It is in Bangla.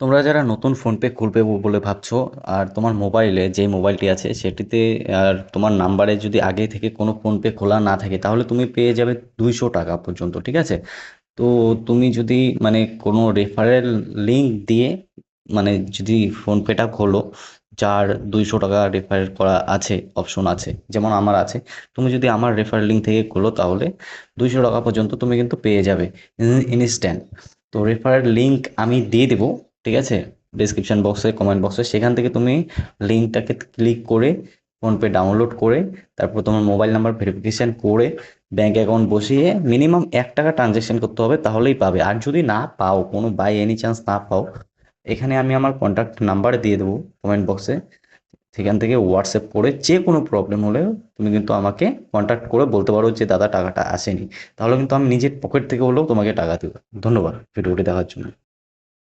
তোমরা যারা নতুন ফোনপে খুলবে বলে ভাবছ, আর তোমার মোবাইলে যে মোবাইলটি আছে, সেটিতে, আর তোমার নাম্বারে যদি আগে থেকে কোনো ফোনপে খোলা না থাকে, তাহলে তুমি পেয়ে যাবে দুইশো টাকা পর্যন্ত, ঠিক আছে? তো তুমি যদি মানে কোনো রেফারেল লিঙ্ক দিয়ে মানে যদি ফোনপেটা খোলো, যার দুইশো টাকা রেফার করা আছে অপশন আছে, যেমন আমার আছে, তুমি যদি আমার রেফার লিঙ্ক থেকে খোলো, তাহলে দুইশো টাকা পর্যন্ত তুমি কিন্তু পেয়ে যাবে ইনস্ট্যান্ট তো রেফারেল লিঙ্ক আমি দিয়ে দেবো ঠিক আছে? ডিসক্রিপশন বক্সে কমেন্ট বক্সে সেখান থেকে তুমি লিঙ্কটাকে ক্লিক করে ফোনপে ডাউনলোড করে, তারপর তোমার মোবাইল নাম্বার ভেরিফিকেশান করে ব্যাঙ্ক অ্যাকাউন্ট বসিয়ে মিনিমাম এক টাকা ট্রানজ্যাকশন করতে হবে, তাহলেই পাবে। আর যদি না পাও, কোনো বাই এনি চান্স না পাও, এখানে আমি আমার কন্ট্যাক্ট নাম্বার দিয়ে দেবো কমেন্ট বক্সে সেখান থেকে হোয়াটসঅ্যাপ করে যে কোনো প্রবলেম হলে তুমি কিন্তু আমাকে কন্ট্যাক্ট করে বলতে পারো যে, দাদা, টাকাটা আসেনি। তাহলে কিন্তু আমি নিজের পকেট থেকে হলেও তোমাকে টাকা দেবো। ধন্যবাদ। ভিডিওটি দেখার জন্য।